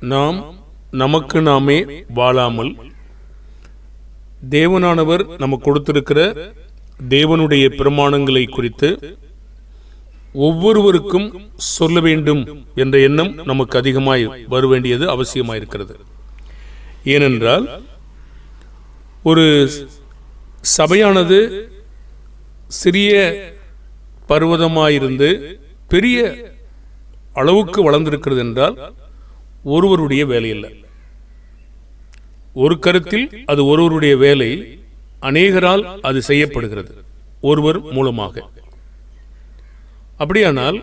நாம் நமக்கு நாமே வாழாமல். தேவனானவர் நமக்கு கொடுத்திருக்கிற தேவனுடைய பிரமாணங்களை குறித்து ஒவ்வொருவருக்கும் சொல்ல வேண்டும் என்ற எண்ணம் நமக்கு அதிகமாய் வர வேண்டியது அவசியமாயிருக்கிறது. ஏனென்றால் ஒரு சபையானது சிறிய பர்வதமாயிருந்து பெரிய அளவுக்கு வளர்ந்திருக்கிறது என்றால் ஒருவருடைய வேலை இல்லை ஒரு கருத்தில் அது ஒருவருடைய வேலை அநேகரால் அது செய்யப்படுகிறது ஒருவர் மூலமாக. அப்படியானால்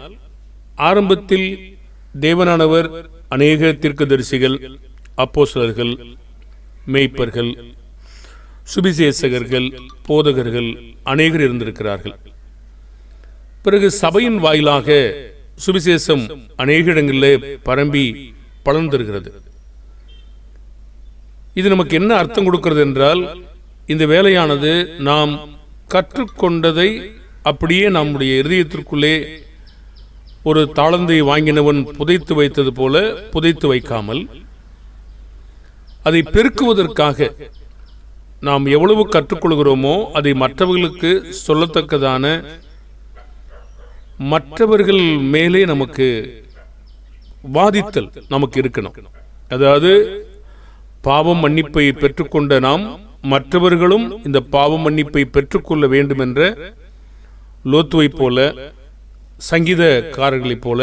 ஆரம்பத்தில் தேவனானவர் அநேக தீர்க்கதரிசிகள் அப்போசலர்கள் மேய்ப்பர்கள் சுபிசேசகர்கள் போதகர்கள் அநேகர் இருந்திருக்கிறார்கள். பிறகு சபையின் வாயிலாக சுவிசேஷம் அநேக இடங்களிலே பரம்பி பலன் தருகிறது இது நமக்கு என்ன அர்த்தம் கொடுக்கிறது என்றால் இந்த வேலையானது நாம் கற்றுக்கொண்டதை அப்படியே நம்முடைய இருதயத்திற்குள்ளே ஒரு தாளந்தை வாங்கினவன் புதைத்து வைத்தது போல புதைத்து வைக்காமல் அதை பெருக்குவதற்காக நாம் எவ்வளவு கற்றுக்கொள்கிறோமோ அதை மற்றவர்களுக்கு சொல்லத்தக்கதான மற்றவர்கள் மேலே நமக்கு வாதித்தல் நமக்கு இருக்கணும். அதாவது பாவம் மன்னிப்பை பெற்றுக்கொண்ட நாம் மற்றவர்களும் இந்த பாவ மன்னிப்பை பெற்றுக்கொள்ள வேண்டும் என்ற லோத்துவை போல சங்கீதக்காரர்களைப் போல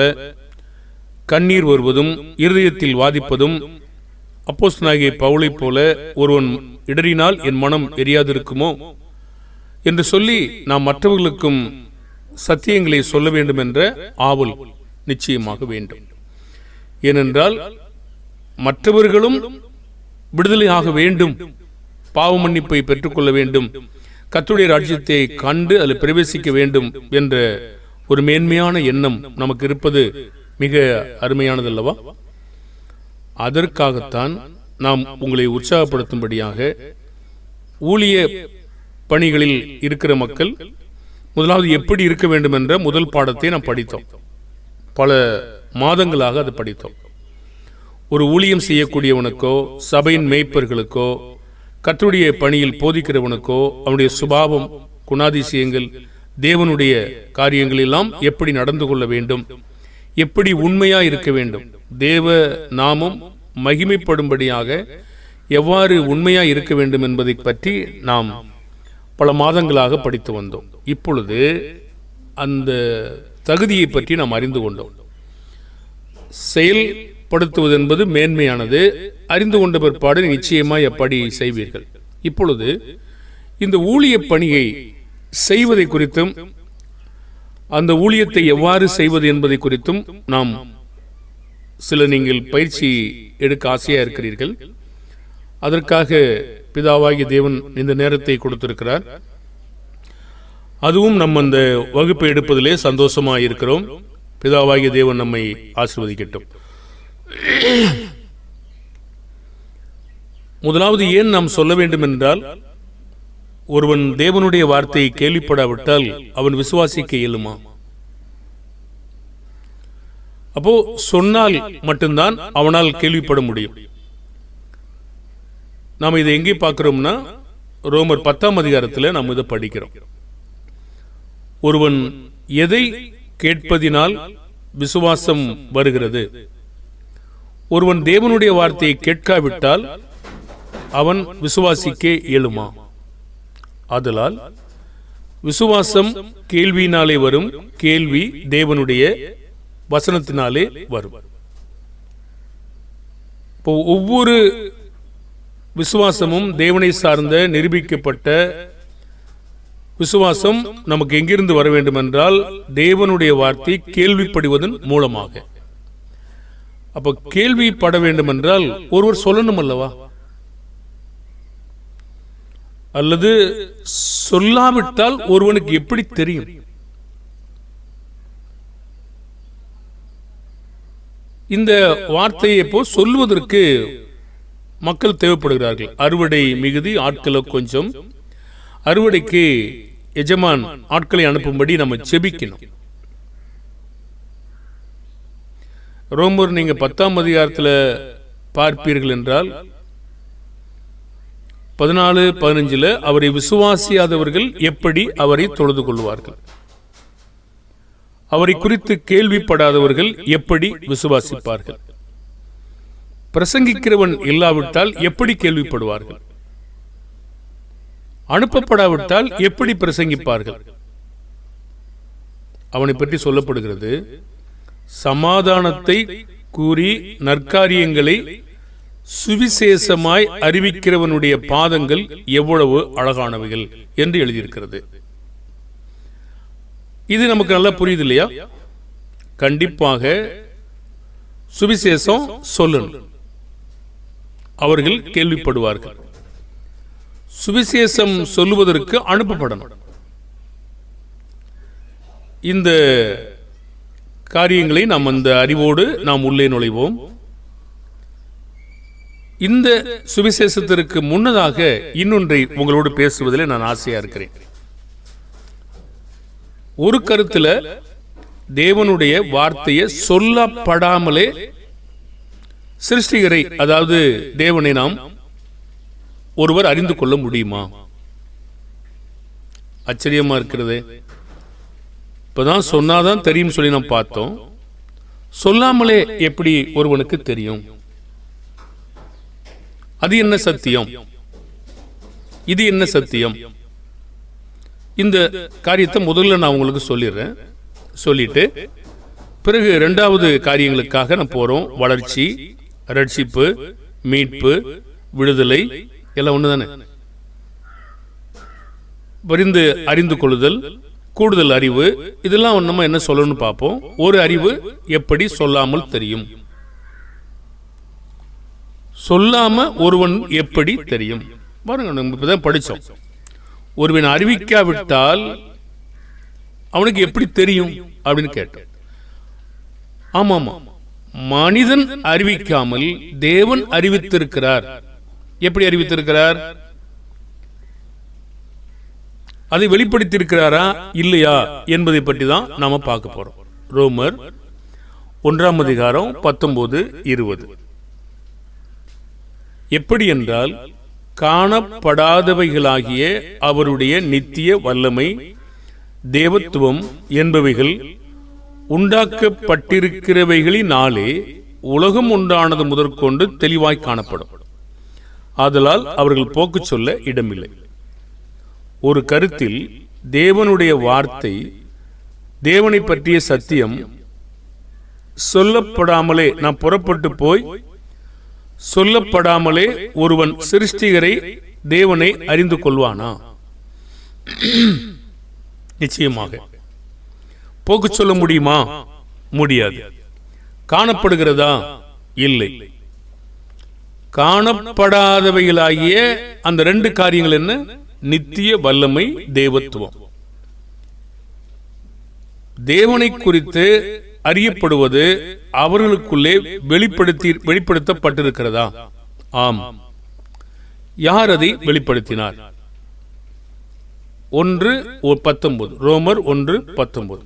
கண்ணீர் வருவதும் இருதயத்தில் வாதிப்பதும் அப்போஸ் நாகிய பவுளைப் போல ஒருவன் இடறினால் என் மனம் எரியாதிருக்குமோ? என்று சொல்லி நாம் மற்றவர்களுக்கும் சத்தியங்களை சொல்ல வேண்டும் என்ற ஆவல் நிச்சயமாக வேண்டும். ஏனென்றால் மற்றவர்களும் விடுதலையாக வேண்டும் பாவ மன்னிப்பை பெற்றுக்கொள்ள வேண்டும் கத்துடைய ராஜ்யத்தை கண்டு அதில் பிரவேசிக்க வேண்டும் என்ற ஒரு மேன்மையான எண்ணம் நமக்கு இருப்பது மிக அருமையானதல்லவா? அதற்காகத்தான் நாம் உங்களை உற்சாகப்படுத்தும்படியாக ஊழிய பணிகளில் இருக்கிற மக்கள் முதலாவது எப்படி இருக்க வேண்டும் என்ற முதல் பாடத்தை நாம் படித்தோம். பல மாதங்களாக அதை படித்தோம். ஒரு ஊழியம் செய்யக்கூடியவனுக்கோ சபையின் மேய்ப்பர்களுக்கோ கற்றுடைய பணியில் போதிக்கிறவனுக்கோ அவனுடைய சுபாவம் குணாதிசயங்கள் தேவனுடைய காரியங்கள் எல்லாம் எப்படி நடந்து கொள்ள வேண்டும் எப்படி உண்மையா இருக்க வேண்டும் தேவ நாமம் மகிமைப்படும்படியாக எவ்வாறு உண்மையா இருக்க வேண்டும் என்பதை பற்றி நாம் பல மாதங்களாக படித்து வந்தோம். இப்பொழுது அந்த தகுதியை பற்றி நாம் அறிந்து கொண்டோம். செயல்படுத்துவது என்பது மேன்மையானது. அறிந்து கொண்ட பிற்பாடு நிச்சயமாய் அப்படி செய்வீர்கள். இப்பொழுது இந்த ஊழிய பணியை செய்வதை குறித்தும் அந்த ஊழியத்தை எவ்வாறு செய்வது என்பதை குறித்தும் நாம் சில நீங்கள் பயிற்சி எடுக்க ஆசையா இருக்கிறீர்கள். அதற்காக பிதாவாகிய தேவன் இந்த நேரத்தை கொடுத்திருக்கிறார். அதுவும் நம்ம அந்த வகுப்பை எடுப்பதிலே சந்தோஷமா இருக்கிறோம். பிதாவாகிய தேவன் நம்மை ஆசிர்வதிக்கட்டும். முதலாவது ஏன் நாம் சொல்ல வேண்டும் என்றால் ஒருவன் தேவனுடைய வார்த்தையை கேள்விப்படாவிட்டால் அவன் விசுவாசிக்க இயலுமா? அப்போ சொன்னால் மட்டும்தான் அவனால் கேள்விப்பட முடியும். நாம் இதை எங்கே பார்க்கிறோம்னா ரோமர் பத்தாம் அதிகாரத்தில் நாம் இதை படிக்கிறோம். ஒருவன் எதை கேட்பதினால் விசுவாசம் வருகிறது. ஒருவன் தேவனுடைய வார்த்தையை கேட்காவிட்டால் அவன் விசுவாசிக்க இயலுமா ஆதலால் விசுவாசம் கேள்வியினாலே வரும் கேள்வி தேவனுடைய வசனத்தினாலே வரும். இப்போ ஒவ்வொரு விசுவாசமும் தேவனை சார்ந்த நிரூபிக்கப்பட்ட விசுவாசம் நமக்கு எங்கிருந்து வர வேண்டும் என்றால் தேவனுடைய வார்த்தை கேள்விப்படுவதன் மூலமாக. அப்ப கேள்விப்பட வேண்டும் என்றால் ஒருவர் சொல்லணும் அல்லவா? அல்லது சொல்லாவிட்டால் ஒருவனுக்கு எப்படி தெரியும்? இந்த வார்த்தையை போ சொல்வதற்கு மக்கள் தேவைப்படுகிறார்கள். அறுவடை மிகுதி ஆட்களோ கொஞ்சம். அறுவடைக்கு எஜமான் ஆட்களை அனுப்பும்படி நம்ம செபிக்கணும் ரோமர் நீங்க பத்தாம் அதிகாரத்தில் பார்ப்பீர்கள் என்றால் பதினாலு பதினஞ்சுல அவரை விசுவாசியாதவர்கள் எப்படி அவரை தொழுது கொள்வார்கள்? அவரை குறித்து கேள்விப்படாதவர்கள் எப்படி விசுவாசிப்பார்கள்? பிரசங்கிக்கிறவன் இல்லாவிட்டால் எப்படி கேள்விப்படுவார்கள்? அனுப்பப்படாவிட்டால் எப்படி பிரசங்கிப்பார்கள்? அவனை பற்றி சொல்லப்படுகிறது சமாதானத்தை கூறி நற்காரியங்களை சுவிசேஷமாய் அறிவிக்கிறவனுடைய பாதங்கள் எவ்வளவு அழகானவைகள் என்று எழுதியிருக்கிறது. இது நமக்கு நல்லா புரியுது இல்லையா கண்டிப்பாக சுவிசேஷம் சொல்லணும். அவர்கள் கேள்விப்படுவார்கள். சுவிசேஷம் சொல்லுவதற்கு அனுப்பப்படணும். இந்த காரியங்களை நாம் அந்த அறிவோடு நாம் உள்ளே நுழைவோம். இந்த சுவிசேஷத்திற்கு முன்னதாக இன்னொன்றை உங்களோடு பேசுவதில் நான் ஆசையா இருக்கிறேன். ஒரு கருத்துல தேவனுடைய வார்த்தையை சொல்லப்படாமலே சிருஷ்டிகரை அதாவது தேவனை நாம் ஒருவர் அறிந்து கொள்ள முடியுமா? ஆச்சரியமா இருக்கிறது. இப்பதான் சொன்னாதான் தெரியும் சொல்லி நாம் பார்த்தோம். சொல்லாமலே எப்படி ஒருவனுக்கு தெரியும்? அது என்ன சத்தியம்? இது என்ன சத்தியம்? இந்த காரியத்தை முதல்ல நான் உங்களுக்கு சொல்லிடுறேன். சொல்லிட்டு பிறகு இரண்டாவது காரியங்களுக்காக நான் போறோம். வளர்ச்சி ரட்சிப்பு மீட்பு விடுதலை எல்லாம் ஒன்று தானே புரிந்து அறிந்து கொள்ளுதல் கூடுதல் அறிவு இதெல்லாம் நம்ம என்ன சொல்லணும்னு பார்ப்போம். ஒரு அறிவு எப்படி சொல்லாமல் தெரியும்? சொல்லாம ஒருவன் எப்படி தெரியும்? பாருங்க நம்ம இப்பதான் படிச்சோம். ஒருவன் அறிவிக்காவிட்டால் அவனுக்கு எப்படி தெரியும் அப்படின்னு கேட்டோம். ஆமாமா. மனிதன் அறிவிக்காமல் தேவன் அறிவித்திருக்கிறார். எப்படி அறிவித்திருக்கிறார்? அதை வெளிப்படுத்தியிருக்கிறாரா? இல்லையா என்பதை பற்றி தான் நாம பார்க்க போறோம். ரோமர் ஒன்றாம் அதிகாரம் பத்தொன்பது இருபது. எப்படி என்றால் காணப்படாதவைகளாகிய அவருடைய நித்திய வல்லமை தேவத்துவம் என்பவைகள் உண்டாக்கப்பட்டிருக்கிறவைகளினாலே உலகம் உண்டானது முதற்கொண்டு தெளிவாய் காணப்படும். ஆதலால் அவர்கள் போக்கு சொல்ல இடமில்லை. ஒரு கருத்தில் தேவனுடைய வார்த்தை தேவனை பற்றிய சத்தியம் சொல்லப்படாமலே நான் புறப்பட்டு போய் சொல்லப்படாமலே ஒருவன் சிருஷ்டிகரை தேவனை அறிந்து கொள்வானா? நிச்சயமாக. போக்கு சொல்ல முடியுமா? முடியாது. காணப்படுகிறதா? இல்லை. காணப்படாதவைகளாகிய அந்த ரெண்டு காரியங்கள் என்ன? நித்திய வல்லமை தேவத்துவம். தேவனை குறித்து அறியப்படுவது அவர்களுக்குள்ளே வெளிப்படுத்தி வெளிப்படுத்தப்பட்டிருக்கிறதா? ஆம். யார் அதை வெளிப்படுத்தினார்? ஒன்று பத்தொன்பது. ரோமர் ஒன்று பத்தொன்பது.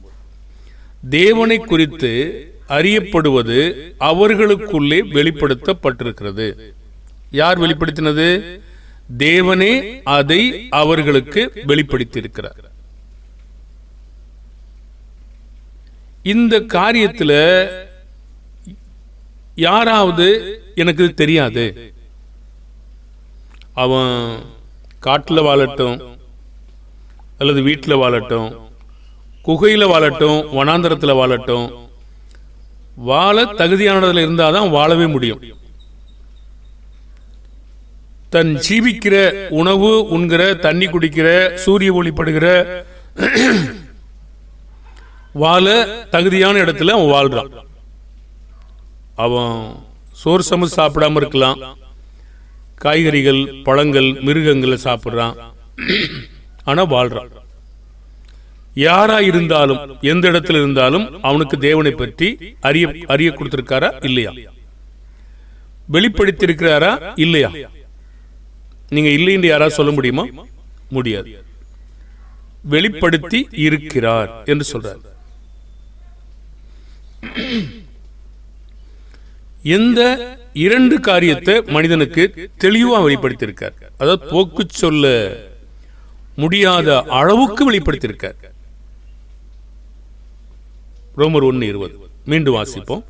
தேவனை குறித்து அறியப்படுவது அவர்களுக்குள்ளே வெளிப்படுத்தப்பட்டிருக்கிறது. யார் வெளிப்படுத்தினது? தேவனே அதை அவர்களுக்கு வெளிப்படுத்தியிருக்கிறார். இந்த காரியத்துல யாராவது எனக்கு தெரியாது. அவன் காட்டில் வாழட்டும் அல்லது வீட்டில் வாழட்டும் குகையில் வாழட்டும் வனாந்தரத்தில் வாழட்டும் வாழ தகுதியானதில் இருந்தால் தான் வாழவே முடியும். தன் ஜீவிக்கிற உணவு உண்கிற தண்ணி குடிக்கிற சூரிய ஒளிப்படுகிற வாழ தகுதியான இடத்துல அவன் வாழ்றான். அவன் சோறு சமைச்சு சாப்பிடாம இருக்கலாம். காய்கறிகள் பழங்கள் மிருகங்களை சாப்பிடுறான். ஆனா வாழ்றான். யாரா இருந்தாலும் எந்த இடத்துல இருந்தாலும் அவனுக்கு தேவனை பற்றி அறிய அறிய கொடுத்திருக்காரா இல்லையா? வெளிப்படுத்தியிருக்கிறாரா இல்லையா? நீங்க இல்லைன்னு யாராவது சொல்ல முடியுமா? முடியாது. வெளிப்படுத்தி இருக்கிறார் என்று சொல்றார். எந்த இரண்டு காரியத்தை மனிதனுக்கு தெளிவா வெளிப்படுத்தியிருக்கார். அதாவது போக்கு சொல்ல முடியாத அளவுக்கு வெளிப்படுத்தியிருக்கார். ரோமர் ஒன்று இருபது. மீண்டும் வாசிப்போம்.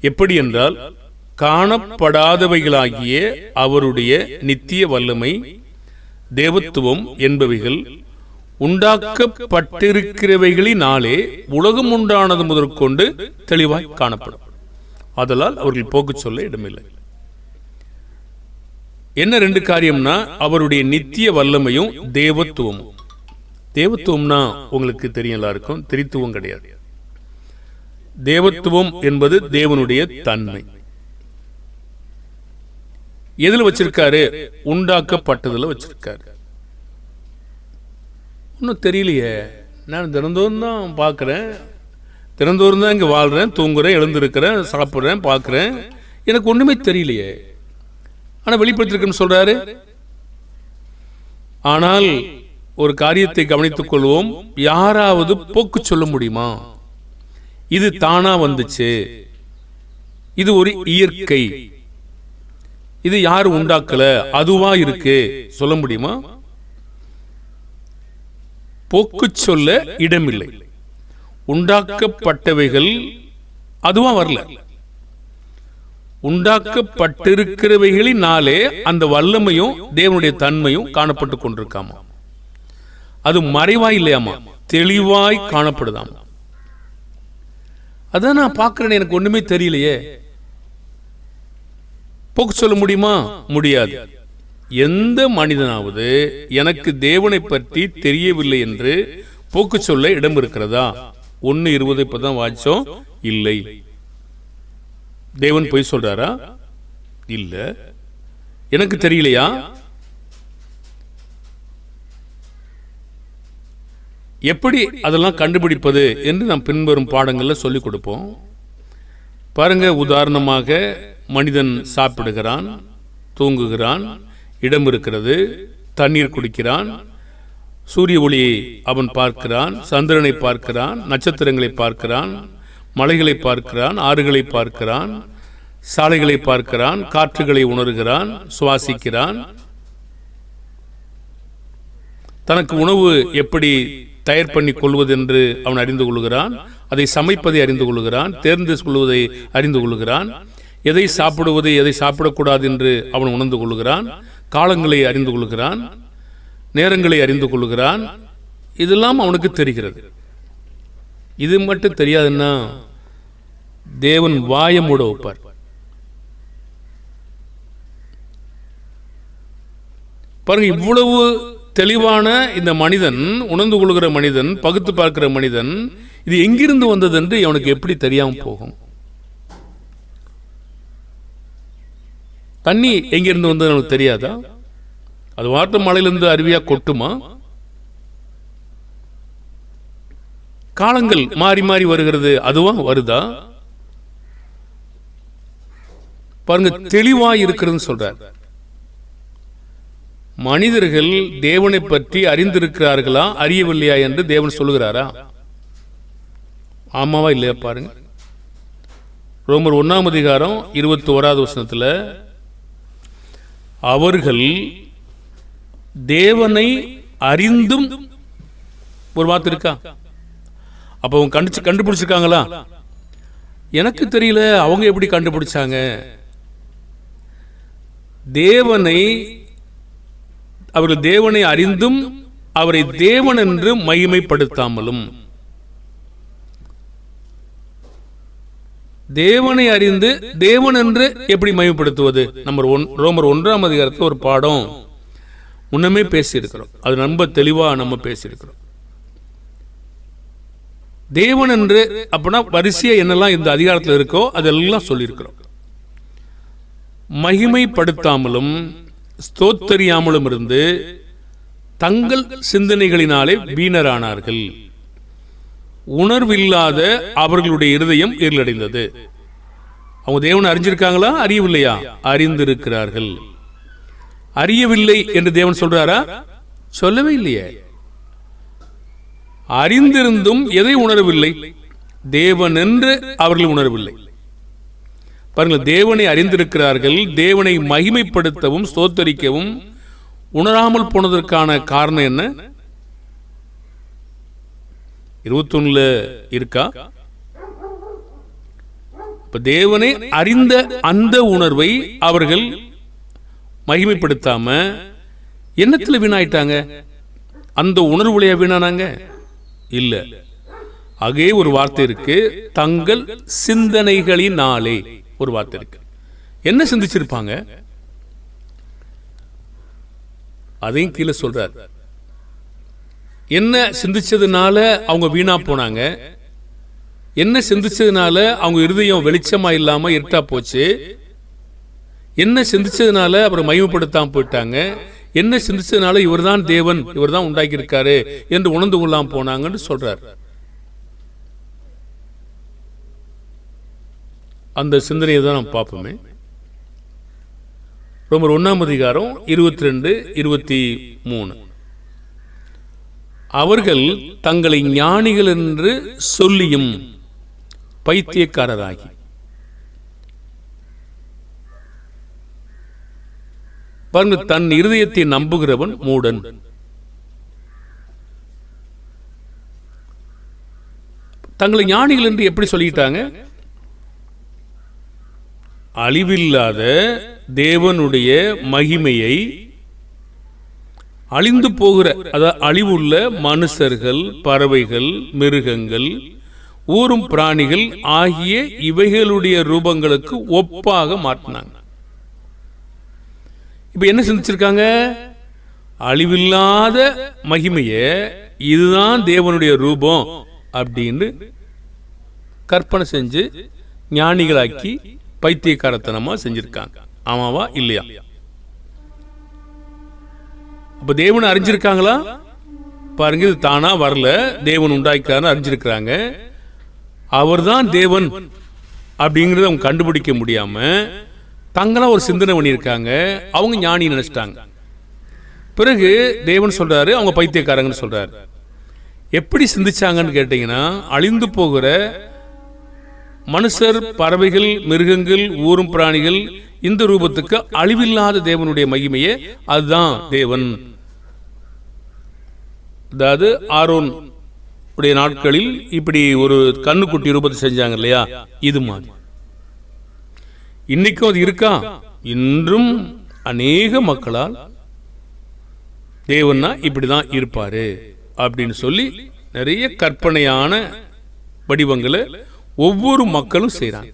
எப்படி என்றால் காணப்படாதவைகளாகிய அவருடைய நித்திய வல்லமை தேவத்துவம் என்பவைகள் உண்டாக்கப்பட்டிருக்கிறவைகளினாலே உலகம் உண்டானது முதற்கொண்டு தெளிவாய் காணப்படும். அதனால் அவர்கள் போக்கு சொல்ல இடமில்லை. என்ன ரெண்டு காரியம்னா அவருடைய நித்திய வல்லமையும் தேவத்துவமும். தேவத்துவம்னா உங்களுக்கு தெரியும் எல்லாருக்கும் திரித்துவம் கிடையாது. தேவத்துவம் என்பது தேவனுடைய தன்மை. எதில் வச்சிருக்காரு? உண்டாக்கப்பட்டதில் வச்சிருக்காரு. ஒன்றும் தெரியலையே. நான் தினந்தோறும் தான் பார்க்குறேன். தினந்தோறும் தான் இங்கே வாழ்கிறேன் தூங்குறேன் எழுந்திருக்கிறேன் சாப்பிட்றேன் பார்க்குறேன். எனக்கு ஒன்றுமே தெரியலையே. ஆனால் வெளிப்படுத்திருக்குன்னு சொல்கிறாரு. ஆனால் ஒரு காரியத்தை கவனித்துக் கொள்வோம். யாராவது போக்கு சொல்ல முடியுமா? இது தானா வந்துச்சு. இது ஒரு இயற்கை. இது யாரு உண்டாக்கல? அதுவா இருக்கு. சொல்ல முடியுமா? போக்கு சொல்ல இடமில்லை. உண்டாக்கப்பட்டவைகள் அதுவா வரல. உண்டாக்கப்பட்டிருக்கிறவைகளினாலே அந்த வல்லமையும் தேவனுடைய தன்மையும் காணப்பட்டு கொண்டிருக்காமா? அது மறைவாய் இல்லையாமா? தெளிவாய் காணப்படுதாமா? அதான் நான் பார்க்கிறேன் எனக்கு ஒண்ணுமே தெரியலையே. போக்கு சொல்ல முடியுமா? முடியாது. எந்த மனிதனாவது எனக்கு தேவனை பற்றி தெரியவில்லை என்று போக்கு சொல்ல இடம் இருக்கிறதா? ஒன்னு இருபது இப்பதான் வாய்ச்சோம் இல்லை. தேவன் பொய் சொல்றாரா? இல்ல. எனக்கு தெரியலையா? எப்படி அதெல்லாம் கண்டுபிடிப்பது என்று நாம் பின்வரும் பாடங்களில் சொல்லிக் கொடுப்போம். பாருங்க உதாரணமாக மனிதன் சாப்பிடுகிறான் தூங்குகிறான் இடம் இருக்கிறது தண்ணீர் குடிக்கிறான் சூரிய ஒளியை அவன் பார்க்கிறான் சந்திரனை பார்க்கிறான் நட்சத்திரங்களை பார்க்கிறான் மலைகளை பார்க்கிறான் ஆறுகளை பார்க்கிறான் சாலைகளை பார்க்கிறான் காற்றுகளை உணர்கிறான் சுவாசிக்கிறான். தனக்கு உணவு எப்படி தயார் பண்ணி கொள்வது என்று அவன் அறிந்து கொள்கிறான் அதை சமைப்பதை அறிந்து கொள்கிறான் தேர்ந்து கொள்வதை அறிந்து கொள்கிறான் எதை சாப்பிடுவது எதை சாப்பிடக்கூடாது என்று அவன் உணர்ந்து கொள்கிறான் காலங்களை அறிந்து கொள்கிறான் நேரங்களை அறிந்து கொள்கிறான் இதெல்லாம் அவனுக்கு தெரிகிறது. இது மட்டும் தெரியாதுன்னா தேவன் வாய மூட வைப்பார் பாருங்க இவ்வளவு தெளிவான இந்த மனிதன் உணர்ந்து கொள்கிற மனிதன் பகுத்து பார்க்கிற மனிதன் இது எங்கிருந்து வந்தது என்று அவனுக்கு எப்படி தெரியாமல் போகும்? தண்ணி எங்கிருந்து வந்தது நமக்கு தெரியாதா? அது வாட்டு மலையிலிருந்து அருவியா கொட்டுமா? காலங்கள் மாறி மாறி வருகிறது. அதுவா? வருதா? பாருங்க தெளிவா இருக்கிறதுன்னு சொல்றார். மனிதர்கள் தேவனை பற்றி அறிந்திருக்கிறார்களா? அறியவில்லையா என்று தேவன் சொல்லுகிறாரா? ஆமாவா இல்லையா? பாருங்க. ரோமர் ஒன்னாம் அதிகாரம் இருபத்தி ஓராவது வசனத்துல அவர்கள் தேவனை அறிந்தும் ஒரு வார்த்தை இருக்கா? அப்ப அவங்க கண்டுச்சு கண்டுபிடிச்சிருக்காங்களா? எனக்கு தெரியல அவங்க எப்படி கண்டுபிடிச்சாங்க? தேவனை அவர்கள் தேவனை அறிந்தும் அவரை தேவன் என்று மகிமைப்படுத்தாமலும். தேவனை அறிந்து தேவன் என்று எப்படி மயப்படுத்துவது நம்பர் ஒன் ரோமர் ஒன்றாம் அதிகாரத்தில் ஒரு பாடம். முன்னமே பேசியிருக்கிறோம். அது ரொம்ப தெளிவாக நம்ம பேசியிருக்கிறோம். தேவன் என்று அப்படின்னா வரிசையை என்னெல்லாம் இந்த அதிகாரத்தில் இருக்கோ அதெல்லாம் சொல்லியிருக்கிறோம். மகிமைப்படுத்தாமலும் ஸ்தோத்தரியாமலும் இருந்து தங்கள் சிந்தனைகளினாலே வீணரானார்கள். உணர்வில்லாத அவர்களுடைய இருதயம் இருளடைந்தது. அவங்க தேவனை அறிஞ்சிருக்காங்களா? அறியவில்லையா? அறிந்திருக்கிறார்கள். அறியவில்லை என்று தேவன் சொல்றாரா? சொல்லவே இல்லையே. அறிந்திருந்தும் எதை உணரவில்லை? தேவன் என்று அவர்கள் உணரவில்லை. பாருங்கள் தேவனை அறிந்திருக்கிறார்கள் தேவனை மகிமைப்படுத்தவும் ஸ்தோத்தரிக்கவும் உணராமல் போனதற்கான காரணம் என்ன? இருபத்தொன்னுல இருக்கா? இப்ப தேவனை அறிந்த அந்த உணர்வை அவர்கள் மகிமைப்படுத்தாம என்னத்துல வீணாயிட்டாங்க? அந்த உணர்வுலையா வீணானாங்க? இல்ல. அங்கே ஒரு வார்த்தை இருக்கு தங்கள் சிந்தனைகளினாலே ஒரு வார்த்தை இருக்கு. என்ன சிந்திச்சிருப்பாங்க? அதையும் கீழே சொல்றார். என்ன சிந்திச்சதுனால அவங்க வீணா போனாங்க? என்ன சிந்திச்சதுனால அவங்க இருதயம் வெளிச்சமா இல்லாம இருட்டா போச்சு? என்ன சிந்திச்சதுனால அப்புறம் மயமப்படுத்தாம போயிட்டாங்க? என்ன சிந்திச்சதுனால இவர்தான் தேவன் இவர்தான் உண்டாக்கி இருக்காரு என்று உணர்ந்து கொள்ளாம போனாங்கன்னு சொல்றார். அந்த சிந்தனையை தான் நாம் பார்ப்போமே. ரொம்ப ஒன்னாம் அதிகாரம் இருபத்தி ரெண்டு இருபத்தி மூணு. அவர்கள் தங்களை ஞானிகள் என்று சொல்லியும் பைத்தியக்காரராகி. பாருங்க தன் இருதயத்தை நம்புகிறவன் மூடன். தங்களை ஞானிகள் என்று எப்படி சொல்லிட்டாங்க? அழிவில்லாத தேவனுடைய மகிமையை அழிந்து போகிற அதாவது அழிவுள்ள மனுஷர்கள் பறவைகள் மிருகங்கள் ஊறும் பிராணிகள் ஆகிய இவைகளுடைய ரூபங்களுக்கு ஒப்பாக மாற்றினாங்க. இப்ப என்ன சிந்திச்சிருக்காங்க? அழிவில்லாத மகிமைய இதுதான் தேவனுடைய ரூபம் அப்படின்னு கற்பனை செஞ்சு ஞானிகளாக்கி பைத்தியக்காரத்தனமா செஞ்சிருக்காங்க. ஆமாவா இல்லையா? இப்போ தேவன் அறிஞ்சிருக்காங்களா? பாருங்க இது தானா வரல. தேவன் உண்டாக்கினார் அறிஞ்சிருக்கிறாங்க. அவர் தான் தேவன் அப்படிங்கிறத அவங்க கண்டுபிடிக்க முடியாம தங்களா ஒரு சிந்தனை பண்ணியிருக்காங்க. அவங்க ஞானி நினைச்சிட்டாங்க. பிறகு தேவன் சொல்றாரு அவங்க பைத்தியக்காரங்கன்னு சொல்றாரு. எப்படி சிந்திச்சாங்கன்னு கேட்டீங்கன்னா அழிந்து போகிற மனுஷர் பறவைகள் மிருகங்கள் ஊரும் பிராணிகள் இந்த ரூபத்துக்கு அழிவில்லாத தேவனுடைய மகிமையே அதுதான் தேவன். அதாவது ஆரோன் உடைய நாட்களில் இப்படி ஒரு கண்ணுக்குட்டி ரூபத்தை செஞ்சாங்க இல்லையா? இது மாதிரி. இன்னைக்கும் அது இருக்கா? இன்றும் அநேக மக்களால் தேவன்னா இப்படிதான் இருப்பாரு அப்படின்னு சொல்லி நிறைய கற்பனையான வடிவங்களை ஒவ்வொரு மக்களும் செய்கிறாங்க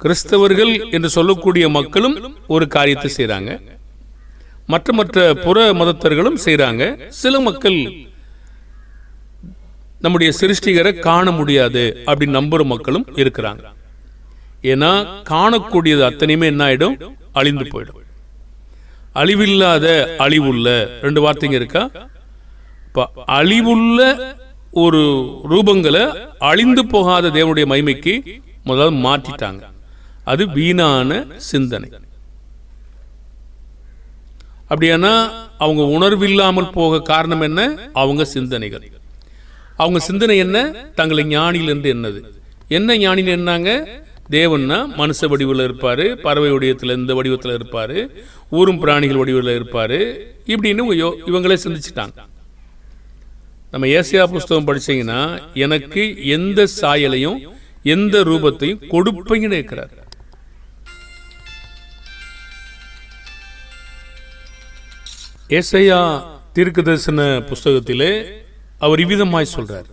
கிறிஸ்தவர்கள் என்று சொல்லக்கூடிய மக்களும் ஒரு காரியத்தை செய்கிறாங்க மற்ற மற்ற புற மதத்தர்களும் செய்கிறாங்க சில மக்கள் நம்முடைய சிருஷ்டிகரை காண முடியாது அப்படின்னு நம்புற மக்களும் இருக்கிறாங்க. ஏன்னா காணக்கூடியது அத்தனையுமே என்ன ஆயிடும்? அழிந்து போயிடும். அழிவில்லாத அழிவுள்ள ரெண்டு வார்த்தைங்க இருக்கா? இப்போ அழிவுள்ள ஒரு ரூபங்களை அழிந்து போகாத தேவனுடைய மகிமைக்கு முதல்ல மாற்றிட்டாங்க. அது வீணான சிந்தனை. அப்படியானா அவங்க உணர்வில்லாமல் போக காரணம் என்ன? அவங்க சிந்தனைகள். அவங்க சிந்தனை என்ன? தங்களை ஞானியில் என்று என்னது என்ன ஞானியில் என்னாங்க? தேவன்னா மனுஷ வடிவில் இருப்பார் பறவை வடிவத்தில் இந்த வடிவத்தில் இருப்பார் ஊரும் பிராணிகள் வடிவில் இருப்பார் இப்படின்னு யோ- இவங்களே சிந்திச்சிட்டாங்க. நம்ம ஏசியா புஸ்தகம் படிச்சீங்கன்னா எனக்கு எந்த சாயலையும் எந்த ரூபத்தையும் கொடுப்பீங்கன்னு இருக்கிறார். ஏசையா தீர்க்க தரிசன புஸ்தகத்திலே அவர் இவ்விதமாய் சொல்றார்.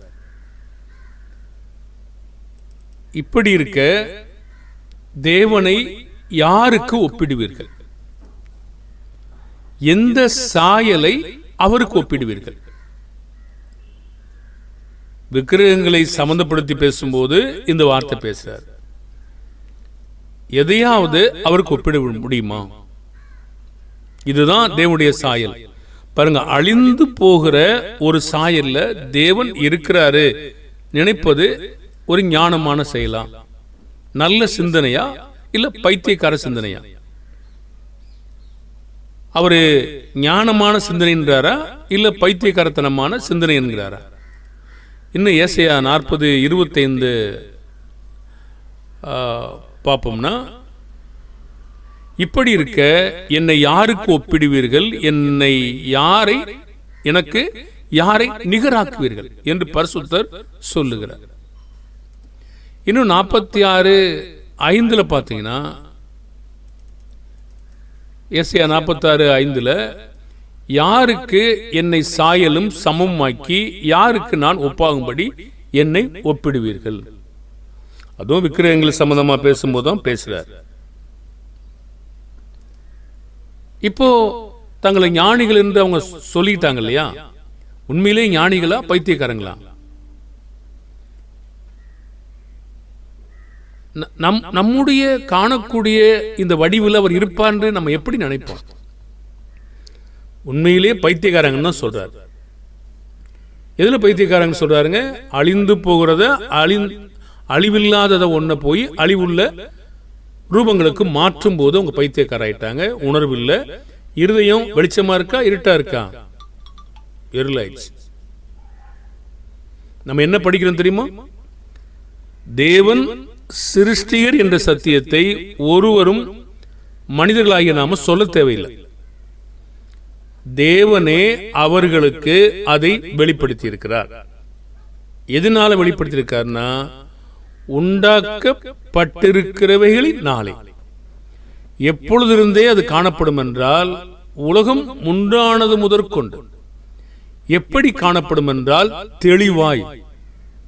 இப்படி இருக்க தேவனை யாருக்கு ஒப்பிடுவீர்கள்? எந்த சாயலை அவருக்கு ஒப்பிடுவீர்கள்? விக்கிரகங்களை சம்பந்தப்படுத்தி பேசும்போது இந்த வார்த்தை பேசுறார். எதையாவது அவருக்கு ஒப்பிட முடியுமா? இதுதான் தேவனுடைய சாயல். பாருங்க அழிந்து போகிற ஒரு சாயல்ல தேவன் இருக்கிறாரு. நினைப்பது ஒரு ஞானமான செயலா? நல்ல சிந்தனையா? இல்ல பைத்தியக்கார சிந்தனையா? அவரு ஞானமான சிந்தனை இல்ல பைத்தியக்காரத்தனமான சிந்தனை என்கிறாரா? இன்னும் ஏசையா நாற்பது இருபத்தைந்து பார்ப்போம்னா இப்படி இருக்க என்னை யாருக்கு ஒப்பிடுவீர்கள்? என்னை யாரை எனக்கு யாரை நிகராக்குவீர்கள்? என்று பரிசுத்தர் சொல்லுகிறார். இன்னும் நாற்பத்தி ஆறு ஐந்துல பார்த்தீங்கன்னா எஸ்ஏ நாற்பத்தாறு ஐந்துல யாருக்கு என்னை சாயலும் சமமாக்கி யாருக்கு நான் ஒப்பாகும்படி என்னை ஒப்பிடுவீர்கள்? அதுவும் விக்கிரகங்கள் சம்மந்தமாக பேசும்போது தான் பேசுறார். இப்போ தங்களை ஞானிகள் என்று அவங்க சொல்லிட்டாங்க இல்லையா உண்மையிலே ஞானிகளா பைத்தியக்காரங்களா? நம் நம்முடைய காணக்கூடிய இந்த வடிவில் அவர் இருப்பார்னு நம்ம எப்படி நினைப்போம்? உண்மையிலே பைத்தியக்காரங்கன்னு தான் சொல்றாரு. எதுல பைத்தியக்காரங்க சொல்றாருங்க? அழிந்து போகிறத அழி அழிவில்லாததை ஒன்றை போய் அழிவுள்ள ரூபங்களுக்கு மாற்றும் போது அவங்க பைத்தியக்கார ஆயிட்டாங்க உணர்வு இல்ல இருதயம் வெளிச்சமா இருக்கா இருட்டா இருக்கா? இருளாயிடுச்சு. நம்ம என்ன படிக்கிறோம் தெரியுமா? தேவன் சிருஷ்டிகர் என்ற சத்தியத்தை ஒருவரும் மனிதர்களாகிய நாம சொல்ல தேவையில்லை. தேவனே அவர்களுக்கு அதை வெளிப்படுத்தி இருக்கிறார் எதனால வெளிப்படுத்தி இருக்காருன்னா உண்டாக்கப்பட்டிருக்கிறவைகளின் நாளே எப்பொழுதிருந்தே அது காணப்படும் என்றால் உலகம் உண்டானது முதற்கொண்டு. எப்படி காணப்படும் என்றால் தெளிவாய்.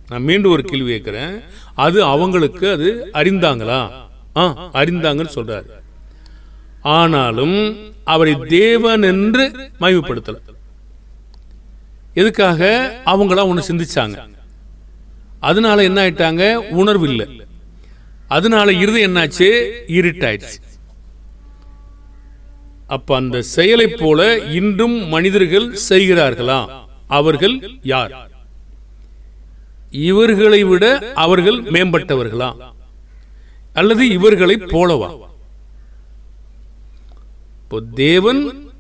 நான் மீண்டும் ஒரு கேள்வி கேட்கிறேன். அது அவங்களுக்கு அது அறிந்தாங்களா? ஆ அறிந்தாங்கன்னு சொல்றாரு. ஆனாலும் அவரை தேவன் என்று மகிமைப்படுத்தல. எதுக்காக? அவங்களா ஒன்று சிந்திச்சாங்க. அதனால என்ன ஆயிட்டாங்க உணர்வு இல்லை அதனால இருது என்னாச்சு? இருட்டாயிடுச்சு. அப்ப அந்த செயலை போல இன்றும் மனிதர்கள் செய்கிறார்களா? அவர்கள் யார்? இவர்களை விட அவர்கள் மேம்பட்டவர்களா? அல்லது இவர்களை போலவா? இப்போ தேவன்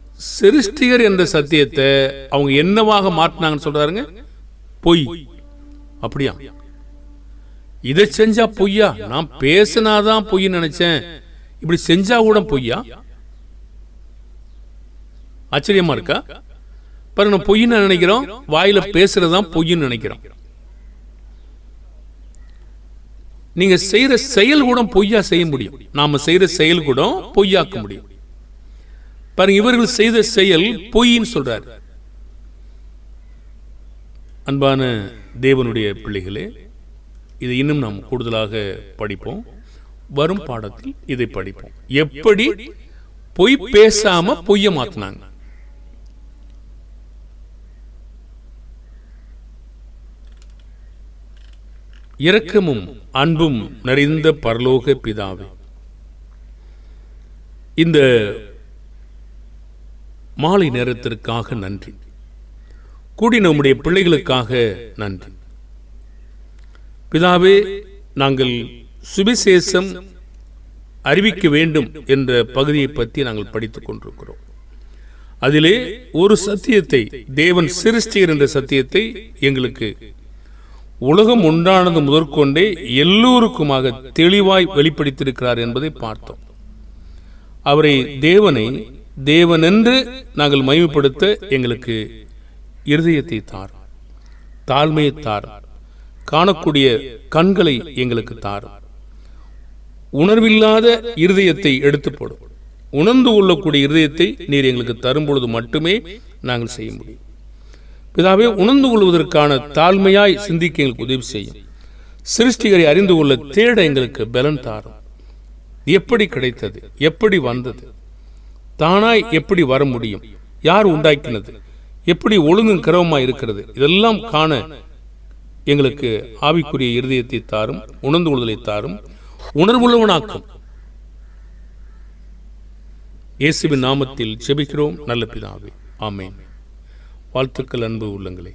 சிருஷ்டிகர் என்ற சத்தியத்தை அவங்க என்னவாக மாற்றினாங்கன்னு சொல்றாருங்க? பொய். அப்படியா? இதை செஞ்சா பொய்யா? நான் பேசினாதான் பொய்ன்னு நினைச்சேன். இப்படி செஞ்சா கூட பொய்யா? ஆச்சரியமா இருக்கா? பாரு நம்ம பொய்ன்னு நினைக்கிறோம். வாயில பேசுறதுதான் பொய்ன்னு நினைக்கிறோம். நீங்க செய்யற செயல் கூட பொய்யா செய்ய முடியும். நாம செய்யற செயல் கூட பொய்யாக்க முடியும். பாருங்க இவர்கள் செய்த செயல் பொய்ன்னு சொல்றாரு. அன்பான தேவனுடைய பிள்ளைகளே இது இன்னும் நாம் கூடுதலாக படிப்போம். வரும் பாடத்தில் இதை படிப்போம். எப்படி பொய் பேசாம பொய்ய மாத்தினாங்க? இரக்கமும் அன்பும் நிறைந்த பரலோக பிதாவே இந்த மாலை நேரத்திற்காக நன்றி. கூடி நம்முடைய பிள்ளைகளுக்காக நன்றி. பிதாவே நாங்கள் சுவிசேஷம் அறிவிக்க வேண்டும் என்ற பகுதியை பற்றி நாங்கள் படித்துக் கொண்டிருக்கிறோம். அதிலே ஒரு சத்தியத்தை தேவன் சிருஷ்டிகர் என்ற சத்தியத்தை எங்களுக்கு உலகம் உண்டானது முதற்கொண்டே எல்லோருக்குமாக தெளிவாய் வெளிப்படுத்தியிருக்கிறார் என்பதை பார்த்தோம். அவரை தேவனை தேவன் என்று நாங்கள் மகிமைப்படுத்த எங்களுக்கு இருதயத்தை தார் தாழ்மையை தார் காணக்கூடிய கண்களை எங்களுக்கு தார். உணர்வில்லாத இருதயத்தை எடுத்து போடும் உணர்ந்து கொள்ளக்கூடிய இருதயத்தை நீர் எங்களுக்கு தரும் பொழுது மட்டுமே நாங்கள் செய்ய முடியும். பிதாவே உணர்ந்து கொள்வதற்கான தாழ்மையாய் சிந்திக்க எங்களுக்கு உதவி செய்யும். சிருஷ்டிகரை அறிந்து கொள்ள தேட எங்களுக்கு பலன் தாரும். எப்படி கிடைத்தது? எப்படி வந்தது? தானாய் எப்படி வர முடியும்? யார் உண்டாக்கினது? எப்படி ஒழுங்கும் கிரவமாக இருக்கிறது? இதெல்லாம் காண எங்களுக்கு ஆவிக்குரிய இருதயத்தை தாரும் உணர்ந்து கொள்வதை தாரும் உணர்வுள்ளவனாக்கும். இயேசுவின் நாமத்தில் செபிக்கிறோம் நல்ல பிதாவே. ஆமேன். வாழ்த்துக்கள் அன்பு உள்ளங்களே.